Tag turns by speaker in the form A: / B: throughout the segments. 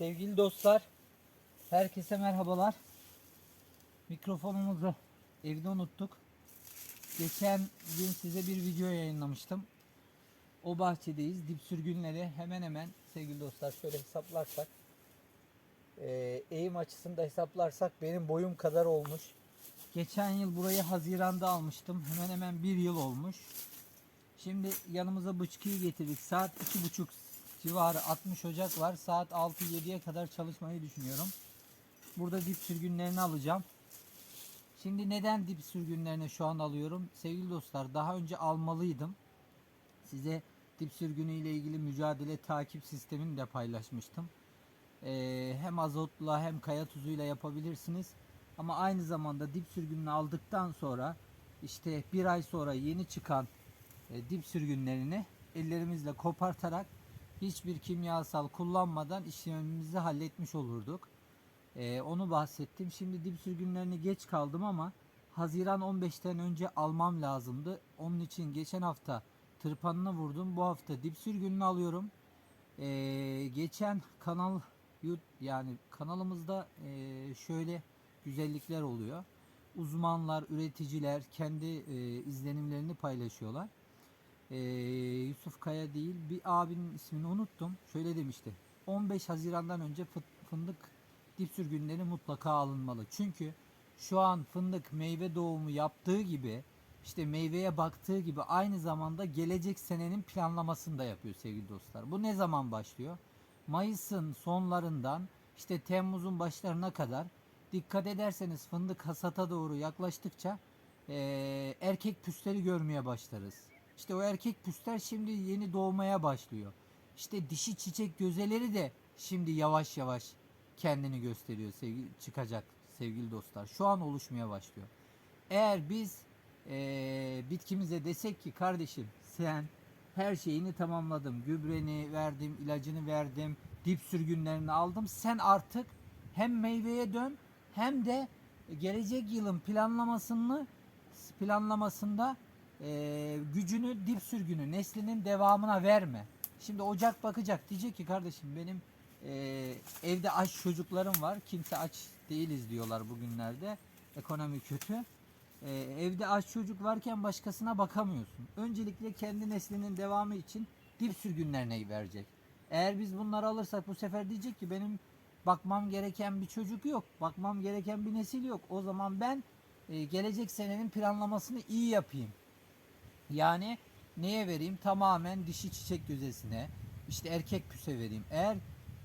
A: Sevgili dostlar, herkese merhabalar. Mikrofonumuzu evde unuttuk. Geçen gün size bir video yayınlamıştım. O bahçedeyiz. Dip sürgünleri hemen hemen sevgili dostlar şöyle hesaplarsak eee, eğim açısında hesaplarsak benim boyum kadar olmuş. Geçen yıl burayı Haziran'da almıştım. Hemen hemen bir yıl olmuş. Şimdi yanımıza bıçkıyı getirdik. Saat iki buçuk civarı 60 Ocak var. Saat 6-7'ye kadar çalışmayı düşünüyorum. Burada dip sürgünlerini alacağım. Şimdi neden dip sürgünlerini şu an alıyorum? Sevgili dostlar daha önce almalıydım. Size dip sürgünü ile ilgili mücadele takip sistemini de paylaşmıştım. Ee, hem azotla hem kaya tuzuyla yapabilirsiniz. Ama aynı zamanda dip sürgününü aldıktan sonra işte bir ay sonra yeni çıkan e, dip sürgünlerini ellerimizle kopartarak hiçbir kimyasal kullanmadan işlemimizi halletmiş olurduk. E, onu bahsettim. Şimdi dip sürgünlerini geç kaldım ama Haziran 15'ten önce almam lazımdı. Onun için geçen hafta tırpanını vurdum. Bu hafta dip sürgününü alıyorum. E, geçen kanal yani kanalımızda e, şöyle güzellikler oluyor. Uzmanlar, üreticiler kendi e, izlenimlerini paylaşıyorlar. Ee, Yusuf Kaya değil bir abinin ismini unuttum. Şöyle demişti. 15 Haziran'dan önce fı- fındık dip sürgünleri mutlaka alınmalı. Çünkü şu an fındık meyve doğumu yaptığı gibi işte meyveye baktığı gibi aynı zamanda gelecek senenin planlamasını da yapıyor sevgili dostlar. Bu ne zaman başlıyor? Mayıs'ın sonlarından işte Temmuz'un başlarına kadar dikkat ederseniz fındık hasata doğru yaklaştıkça eee, erkek püsleri görmeye başlarız. İşte o erkek püsler şimdi yeni doğmaya başlıyor. İşte dişi çiçek gözeleri de şimdi yavaş yavaş kendini gösteriyor sevgili çıkacak sevgili dostlar. Şu an oluşmaya başlıyor. Eğer biz eee, bitkimize desek ki kardeşim sen her şeyini tamamladım. Gübreni verdim, ilacını verdim, dip sürgünlerini aldım. Sen artık hem meyveye dön hem de gelecek yılın planlamasını planlamasında e, gücünü dip sürgünü neslinin devamına verme. Şimdi ocak bakacak diyecek ki kardeşim benim e, evde aç çocuklarım var. Kimse aç değiliz diyorlar bugünlerde. Ekonomi kötü. E, evde aç çocuk varken başkasına bakamıyorsun. Öncelikle kendi neslinin devamı için dip sürgünlerine verecek. Eğer biz bunları alırsak bu sefer diyecek ki benim bakmam gereken bir çocuk yok. Bakmam gereken bir nesil yok. O zaman ben e, gelecek senenin planlamasını iyi yapayım. Yani neye vereyim? Tamamen dişi çiçek gözesine, işte erkek püse vereyim. Eğer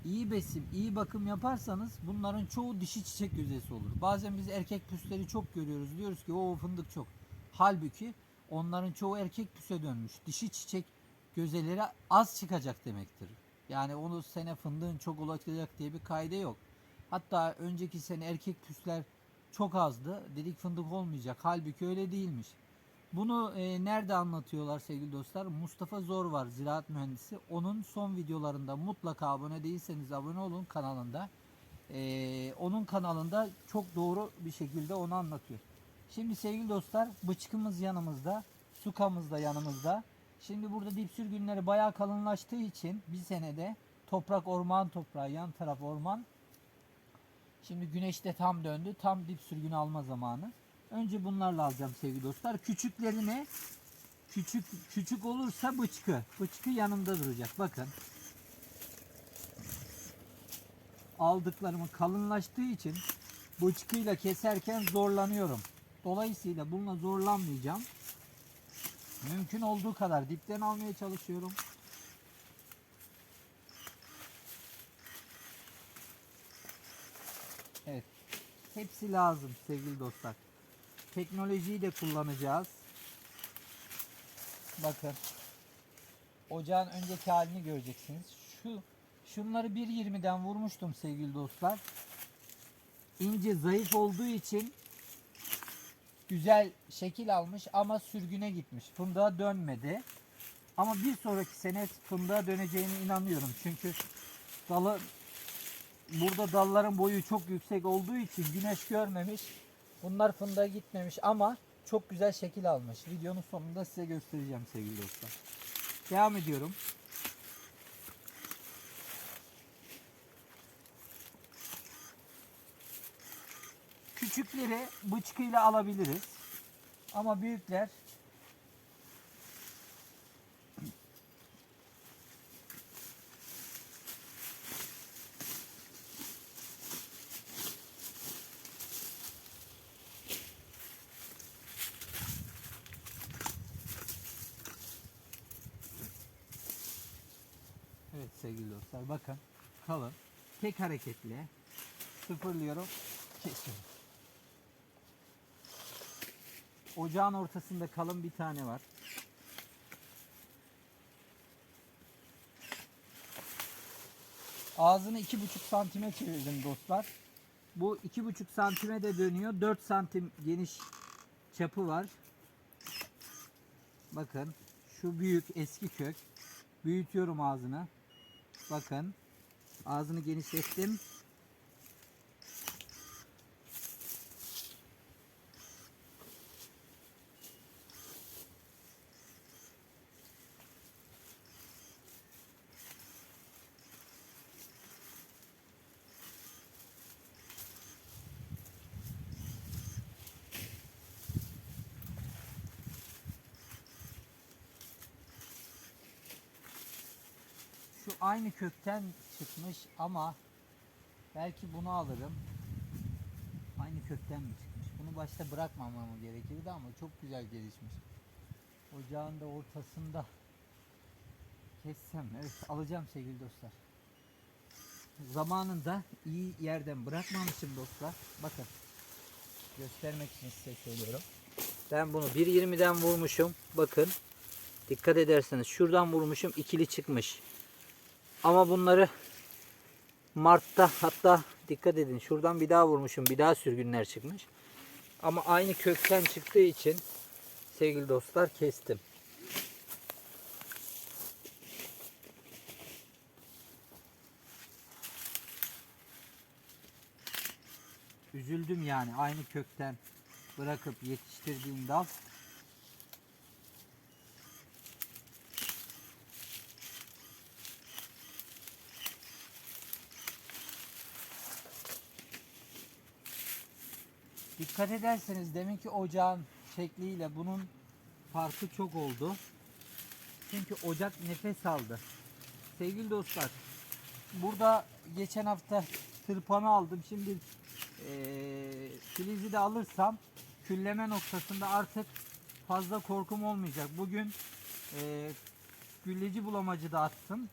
A: iyi besim, iyi bakım yaparsanız bunların çoğu dişi çiçek gözesi olur. Bazen biz erkek püsleri çok görüyoruz. Diyoruz ki o fındık çok. Halbuki onların çoğu erkek püse dönmüş. Dişi çiçek gözeleri az çıkacak demektir. Yani onu sene fındığın çok olacak diye bir kaide yok. Hatta önceki sene erkek püsler çok azdı. Dedik fındık olmayacak. Halbuki öyle değilmiş. Bunu e, nerede anlatıyorlar sevgili dostlar? Mustafa Zor var ziraat mühendisi. Onun son videolarında mutlaka abone değilseniz abone olun kanalında. E, onun kanalında çok doğru bir şekilde onu anlatıyor. Şimdi sevgili dostlar bıçkımız yanımızda. Sukamız da yanımızda. Şimdi burada dip sürgünleri bayağı kalınlaştığı için bir senede toprak orman toprağı yan taraf orman. Şimdi güneş de tam döndü. Tam dip sürgünü alma zamanı. Önce bunlarla alacağım sevgili dostlar. Küçüklerine küçük küçük olursa bıçkı. Bıçkı yanımda duracak. Bakın. Aldıklarımı kalınlaştığı için bıçkıyla keserken zorlanıyorum. Dolayısıyla bununla zorlanmayacağım. Mümkün olduğu kadar dipten almaya çalışıyorum. Evet. Hepsi lazım sevgili dostlar. Teknolojiyi de kullanacağız. Bakın. Ocağın önceki halini göreceksiniz. Şu şunları 1.20'den vurmuştum sevgili dostlar. İnce zayıf olduğu için güzel şekil almış ama sürgüne gitmiş. Fındığa dönmedi. Ama bir sonraki sene fındığa döneceğine inanıyorum. Çünkü dalı burada dalların boyu çok yüksek olduğu için güneş görmemiş. Bunlar fındığa gitmemiş ama çok güzel şekil almış. Videonun sonunda size göstereceğim sevgili dostlar. Devam ediyorum. Küçükleri bıçkıyla alabiliriz. Ama büyükler Evet sevgili dostlar bakın kalın tek hareketle sıfırlıyorum kesiyorum. Ocağın ortasında kalın bir tane var. Ağzını iki buçuk santime çevirdim dostlar. Bu iki buçuk santime de dönüyor. 4 santim geniş çapı var. Bakın şu büyük eski kök. Büyütüyorum ağzını. Bakın ağzını genişlettim. Şu aynı kökten çıkmış ama belki bunu alırım. Aynı kökten mi çıkmış? Bunu başta bırakmamam gerekirdi ama çok güzel gelişmiş. Ocağın da ortasında kessem. Evet alacağım sevgili dostlar. Zamanında iyi yerden bırakmamışım dostlar. Bakın göstermek için size söylüyorum. Ben bunu 1.20'den vurmuşum. Bakın dikkat ederseniz şuradan vurmuşum ikili çıkmış. Ama bunları Mart'ta hatta dikkat edin şuradan bir daha vurmuşum. Bir daha sürgünler çıkmış. Ama aynı kökten çıktığı için sevgili dostlar kestim. Üzüldüm yani aynı kökten bırakıp yetiştirdiğim dal Dikkat ederseniz deminki ocağın şekliyle bunun farkı çok oldu. Çünkü ocak nefes aldı. Sevgili dostlar, burada geçen hafta tırpanı aldım. Şimdi eee filizi de alırsam külleme noktasında artık fazla korkum olmayacak. Bugün eee gülleci bulamacı da attım.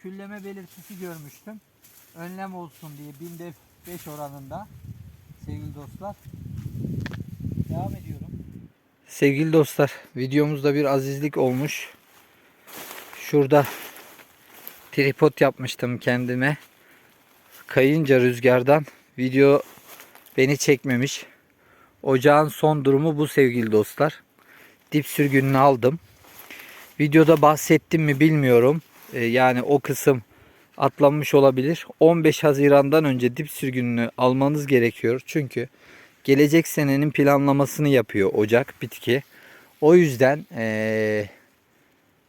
A: Külleme belirtisi görmüştüm. Önlem olsun diye binde 5 oranında sevgili dostlar. Devam ediyorum. Sevgili dostlar, videomuzda bir azizlik olmuş. Şurada tripod yapmıştım kendime. Kayınca rüzgardan video beni çekmemiş. Ocağın son durumu bu sevgili dostlar. Dip sürgününü aldım. Videoda bahsettim mi bilmiyorum. Ee, yani o kısım atlanmış olabilir. 15 Haziran'dan önce dip sürgününü almanız gerekiyor. Çünkü gelecek senenin planlamasını yapıyor Ocak bitki. O yüzden eee,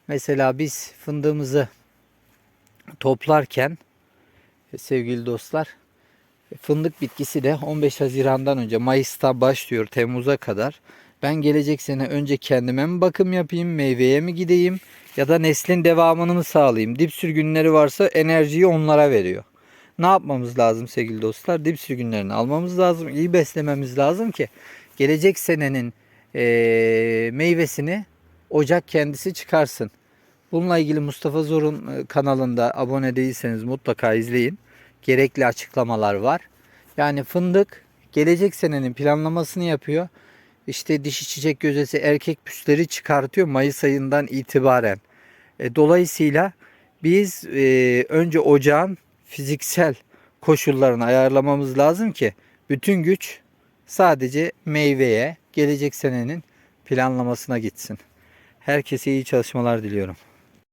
A: mesela biz fındığımızı toplarken sevgili dostlar fındık bitkisi de 15 Haziran'dan önce Mayıs'ta başlıyor Temmuz'a kadar. Ben gelecek sene önce kendime mi bakım yapayım, meyveye mi gideyim ya da neslin devamını mı sağlayayım? Dip sürgünleri varsa enerjiyi onlara veriyor. Ne yapmamız lazım sevgili dostlar? Dip sürgünlerini almamız lazım, iyi beslememiz lazım ki gelecek senenin eee, meyvesini Ocak kendisi çıkarsın. Bununla ilgili Mustafa Zor'un e, kanalında abone değilseniz mutlaka izleyin. Gerekli açıklamalar var. Yani fındık gelecek senenin planlamasını yapıyor. İşte dişi çiçek gözesi erkek püsleri çıkartıyor Mayıs ayından itibaren. E, dolayısıyla biz e, önce ocağın fiziksel koşullarını ayarlamamız lazım ki bütün güç sadece meyveye gelecek senenin planlamasına gitsin. Herkese iyi çalışmalar diliyorum.